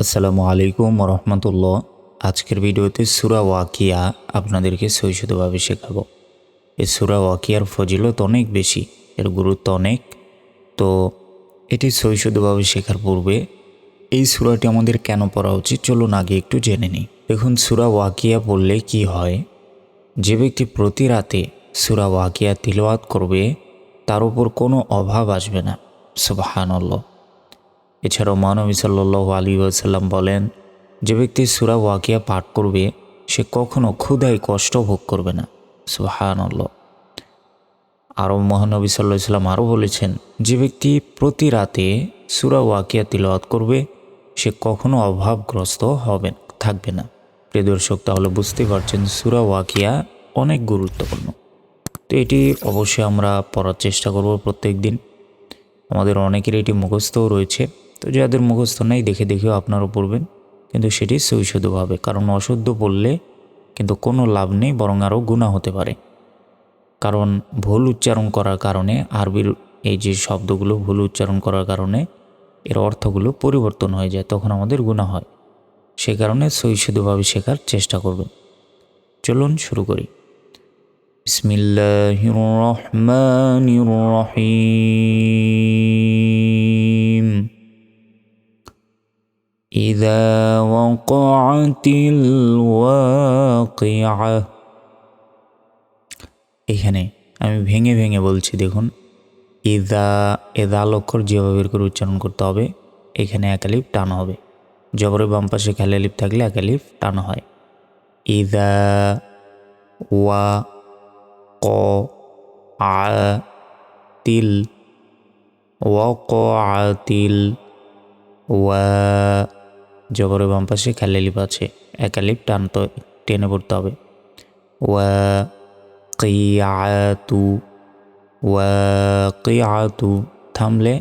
আসসালামু আলাইকুম রহমতুল্লাহ আজকের ভিডিওতে সুরা ওয়াকিয়া আপনাদেরকে সৈশুদ্ধভাবে শেখাবো। এই সুরা ওয়াকিয়ার ফজিলত অনেক বেশি, এর গুরুত্ব অনেক। তো এটি সৈশুদ্ধভাবে শেখার পূর্বে এই সুরাটি আমাদের কেন পড়া উচিত চলুন আগে একটু জেনে নিই। দেখুন, সুরা ওয়াকিয়া পড়লে কি হয়? যে ব্যক্তি প্রতি রাতে সুরা ওয়াকিয়া তিলওয়াত করবে, তার উপর কোনো অভাব আসবে না। সুবাহানল্লাহ। এছাড়াও মহানবী সাল্লাহ আলী ওয়াসাল্লাম বলেন, যে ব্যক্তি সুরা ওয়াকিয়া পাঠ করবে, সে কখনো ক্ষুধায় কষ্ট ভোগ করবে না। সুহান আরও মহানবী সাল্লাহ সাল্লাম আরও বলেছেন, যে ব্যক্তি প্রতি রাতে সুরা ওয়াকিয়া তিলওয়াত করবে, সে কখনো অভাবগ্রস্ত হবে থাকবে না। প্রিয় দর্শক, তাহলে বুঝতে পারছেন সুরা ওয়াকিয়া অনেক গুরুত্বপূর্ণ। তো এটি অবশ্যই আমরা পড়ার চেষ্টা করব প্রত্যেক দিন আমাদের অনেকের এটি মুখস্থও রয়েছে। তো যাদের মুখস্থ নেই দেখে দেখেও আপনারও পড়বেন। কিন্তু সেটি সৈশুদ্ধভাবে কারণ অশুদ্ধ পড়লে কিন্তু কোনো লাভ নেই, বরং আরও গুণা হতে পারে। কারণ ভুল উচ্চারণ করার কারণে, আরবির এই যে শব্দগুলো ভুল উচ্চারণ করার কারণে এর অর্থগুলো পরিবর্তন হয়ে যায়, তখন আমাদের গুণা হয়। সে কারণে সৈশুদ্ধভাবে শেখার চেষ্টা করবেন। চলুন শুরু করি। বিসমিল্লাহির রহমানির রহিম। إذا وقعت الواقعة এখানে আমি ভেঙে ভেঙে বলছি দেখুন ইদা এদা লক্ষর যেভাবে বের করে উচ্চারণ করতে হবে এখানে একালিপ টান হবে জবরে বাম পাশে খেলালিপ থাকলে একালিপ টান হয় ইদা ওয়া ক আ তিল ওয়া ক আ তিল ওয়া জবরে বাম পাশে খালিলিপ আছে একালিপ টানতে টেনে পড়তে হবে ওয়া কিয়াতু ওয়া কিয়াতু থামলে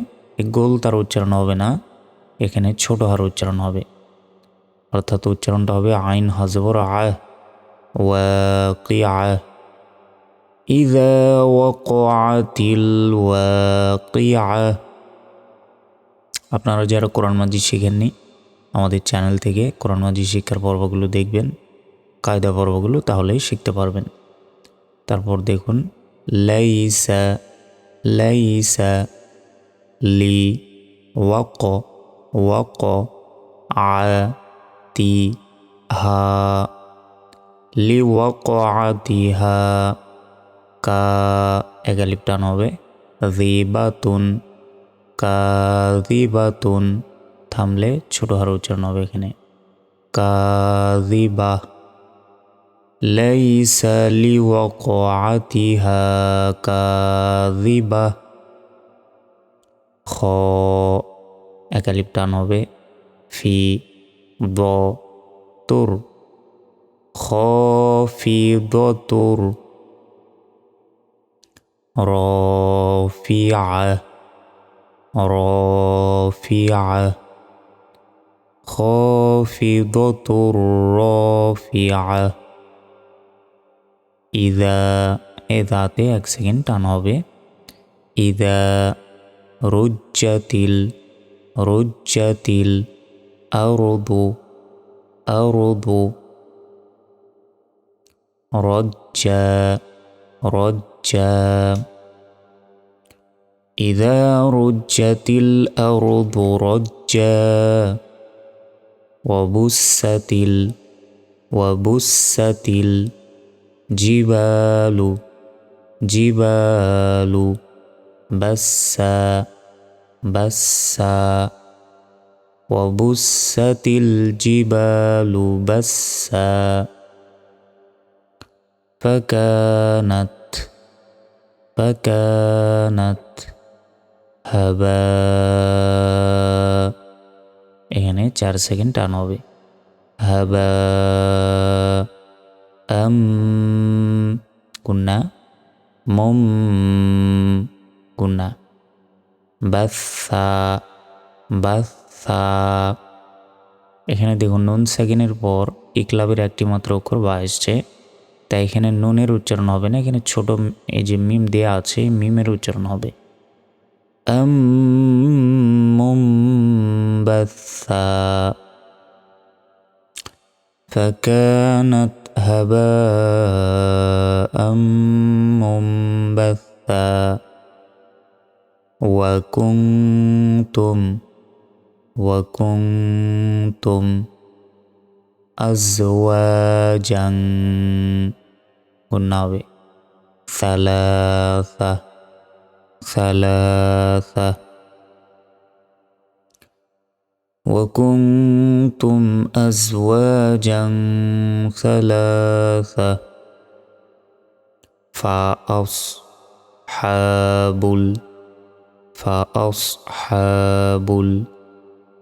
গোল তার উচ্চারণ হবে না এখানে ছোট হার উচ্চারণ হবে অর্থাৎ উচ্চারণটা হবে আইন হাজবর আয় ওয়া কিয়া إذا وقعت الواقعة আপনারা যারা কোরআন মাজিদ শিখেননি আমাদের চ্যানেল থেকে কোরআন মাজিদ শিক্ষার পর্বগুলো দেখবেন, কায়দা পর্বগুলো তাহলেই শিখতে পারবেন। তারপর দেখুন, লাইসা লাইসা লি ওয়াক ওয়াক, আ, তি, হা, লি ওয়াক আতিহা কা একালিপ টান হবে, রিবাতুন কাদিবাতুন থামলে ছোট হার উচ্চারণ হবে এখানে কাদিবা লাইসা লিওয়াকআতিহা কাদিবা খ একালিপ টান হবে ফি দ তুর খ ফি দ তুর رافعة رافعة خافضة رافعة إذا এদাতে এক সেকেন্ড টান হবে ইদা রুজ্জাতিল রুজ্জাতিল আরদু আরদু রজ্জা رجا إذا رجت الأرض رجا وبست ال وبست الجبال جبال بسا بسا. وبست الجبال بسا. فكانت فكانت هبا এখানে চার সেকেন্ড টান হবে। হাবা, আম গুন্না মম গুন্না বাসা বাসা। এখানে দেখুন, নুন সেকেন্ডের পর ইকলাবের একটি মাত্র অক্ষর বা এসছে তাই এখানে নুনের উচ্চারণ হবে না, এখানে ছোট এই যে মিম দেয়া আছে মিমের উচ্চারণ হবে। মুম্বাসা فكانت هباء منبثا وكنتم وكنتم أزواجا. ثلاثة. ثلاثة. وكنتم أزواجا ثلاثة فأصحاب فأصحاب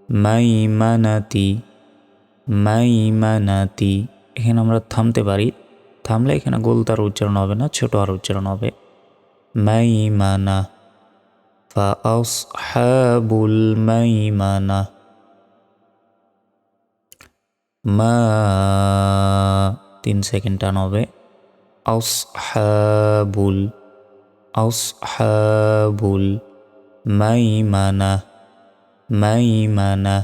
الميمنة মাইমানাতি এখানে আমরা থামতে পারি থামলে এখানে গোল তার উচ্চারণ হবে না ছোট আর উচ্চারণ হবে মাইমানা ফা আসহাবুল মাইমানা মা তিন সেকেন্ড টান হবে আসহাবুল আসহাবুল মাইমানা মাইমানা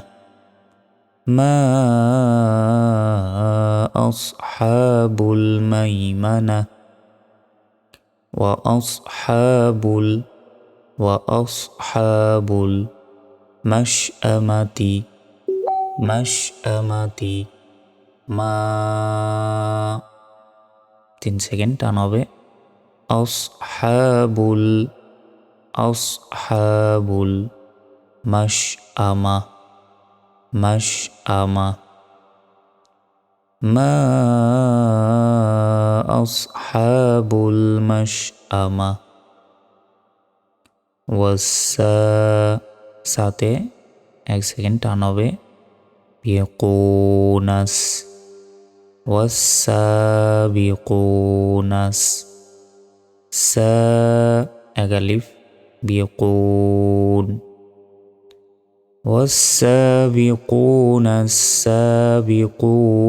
মা أصحاب الميمنة وأصحاب ال وأصحاب المشأمة মাশআমাতি। মা। তিন সেকেন্ড, টান হবে। আসহাবুল। আসহাবুল। মাশআমা। মাশআমা। মা। আসহাবুল মাশআমা। ওয়াসা সাথে এক সেকেন্ড, টান হবে। বিকুনাস ওয়াসাবিকুনাস সা একালিফ বিকুন والسابقون السابقون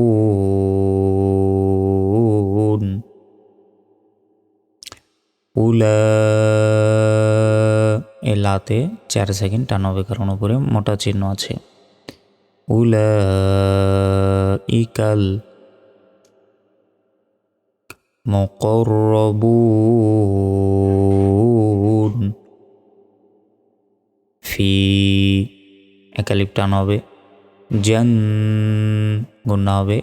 উলা এলাতে চার সেকেন্ড টান হবে কারণ উপরে মোটা চিহ্ন আছে উলা ইকাল মকরবুন ফি একালিপ টান হবে জন গুণা হবে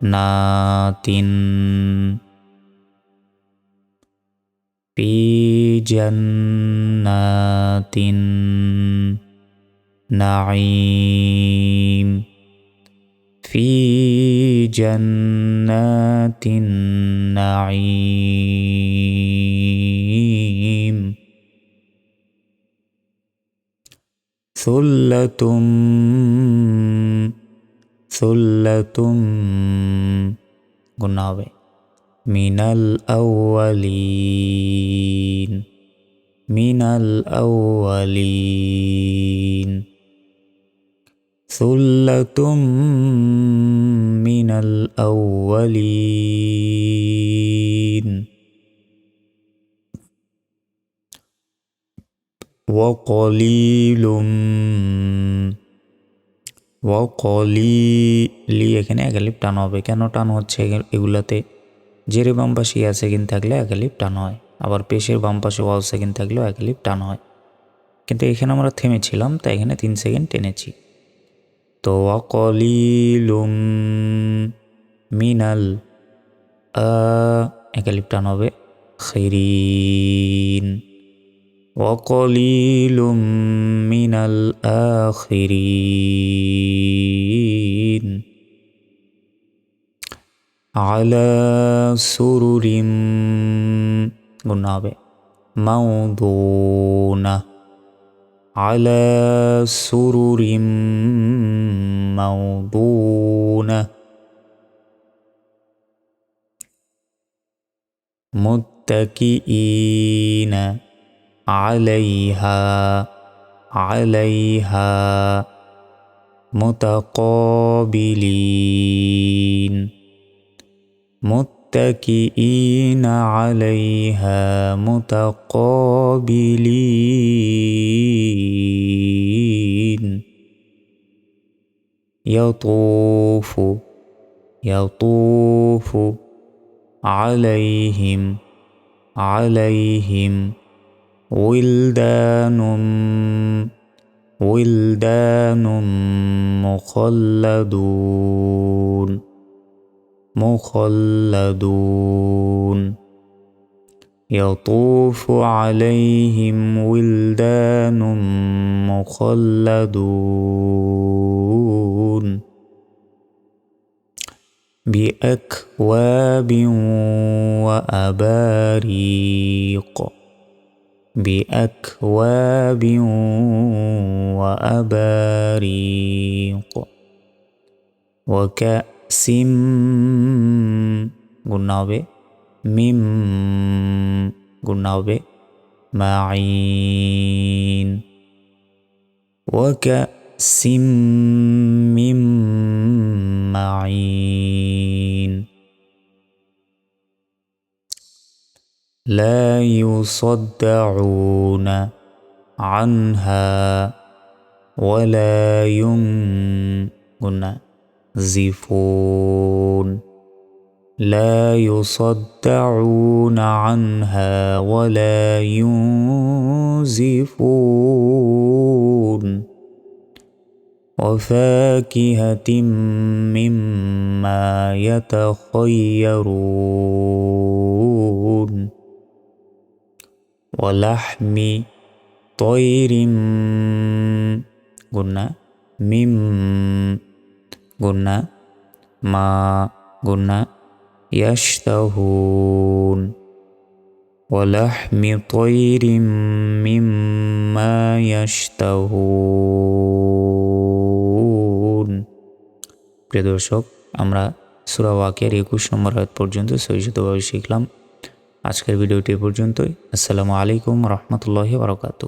না তিন পি জান্নাতিন নাঈম। في جنات النعيم ثلة ثلة قلنا من الأولين من الأولين সুল্লাতুম মিনাল আউয়ালিন ওয়াকলিলুম, ওয়াকলিলি, এখানে একালিপ টান হবে। কেন টান হচ্ছে এগুলাতে? জেরে বাম পাশে ইয়া সেকেন্ড থাকলে একালিপ টান হয়। আবার পেশের বাম পাশে ওয়াও সেকেন্ড থাকলেও একালিপ টান হয়। কিন্তু এখানে আমরা থেমেছিলাম, তাই এখানে তিন সেকেন্ড টেনেছি। তো অকলিলুম মিনাল একালিপটান হবে খেরিন। অকলিলুম মিনাল আখিরিন। আলা সুরুরিম গুণ হবে মাউদোনা। على سرر موضونة. متكئين عليها عليها. متقابلين. متكئين عليها متقابلين. يطوف يطوف عليهم عليهم ولدان ولدان مخلدون. مخلدون. يطوف عليهم ولدان مخلدون. بأكواب وأباريق. بأكواب وأباريق. وكأ قلنا به মিম গুণা হবে মাইন وكأس من معين لا يصدعون عنها ولا ينزفون لا يصدعون عنها ولا ينزفون. وفاكهة مما يتخيرون. ولحم طير قلنا مم قلنا ما قلنا يشتهون ولحم طير مما يشتهون প্রিয় দর্শক আমরা সুরা ওয়াকের একুশ নম্বর আয়াত পর্যন্ত সহিষ্ণুভাবে শিখলাম আজকের ভিডিওটি পর্যন্তই আসসালামু আলাইকুম রহমতুল্লাহি বারকাতু